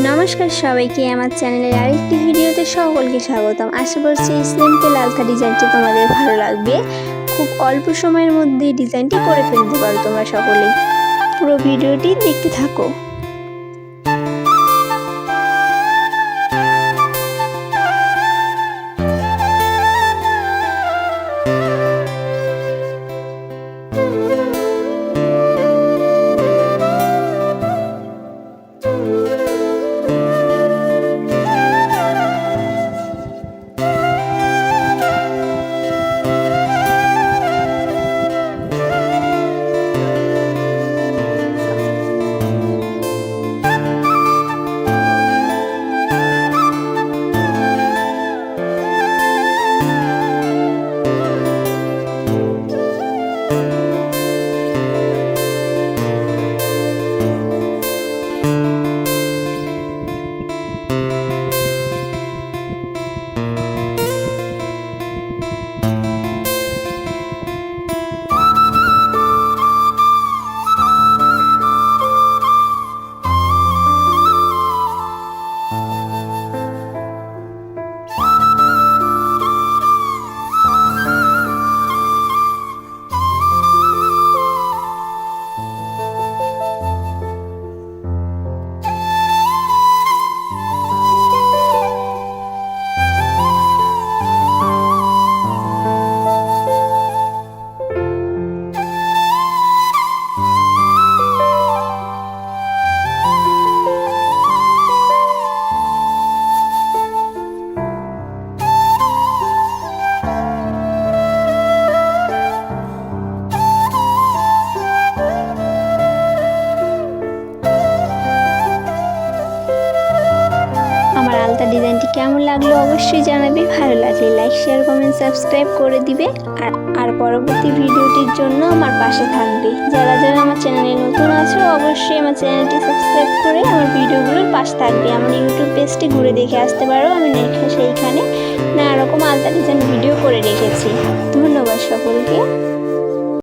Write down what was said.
নমস্কার সবাইকে, আমার চ্যানেলের আরেকটি ভিডিওতে সকলকে স্বাগতম। আশা করছি সিম্পল লালকা ডিজাইনটি তোমাদের ভালো লাগবে। খুব অল্প সময়ের মধ্যে ডিজাইনটি করে ফেলতে পারো তোমরা সকলেই। পুরো ভিডিওটি দেখতে থাকো। আলতা ডিজাইনটি কেমন লাগল অবশ্যই জানাবে। ভালো লাগলে লাইক শেয়ার কমেন্ট সাবস্ক্রাইব করে দিবে। আর আর পরবর্তী ভিডিওটির জন্য আমার পাশে থাকবে। যারা যারা আমার চ্যানেলে নতুন আছো, অবশ্যই আমার চ্যানেলটি সাবস্ক্রাইব করে আমার ভিডিওগুলোর পাশে থাকবে। আমার ইউটিউব পেজটি ঘুরে দেখে আসতে পারো। আমি সেইখানে নানা রকম আলতা ডিজাইন ভিডিও করে রেখেছি। ধন্যবাদ সকলকে।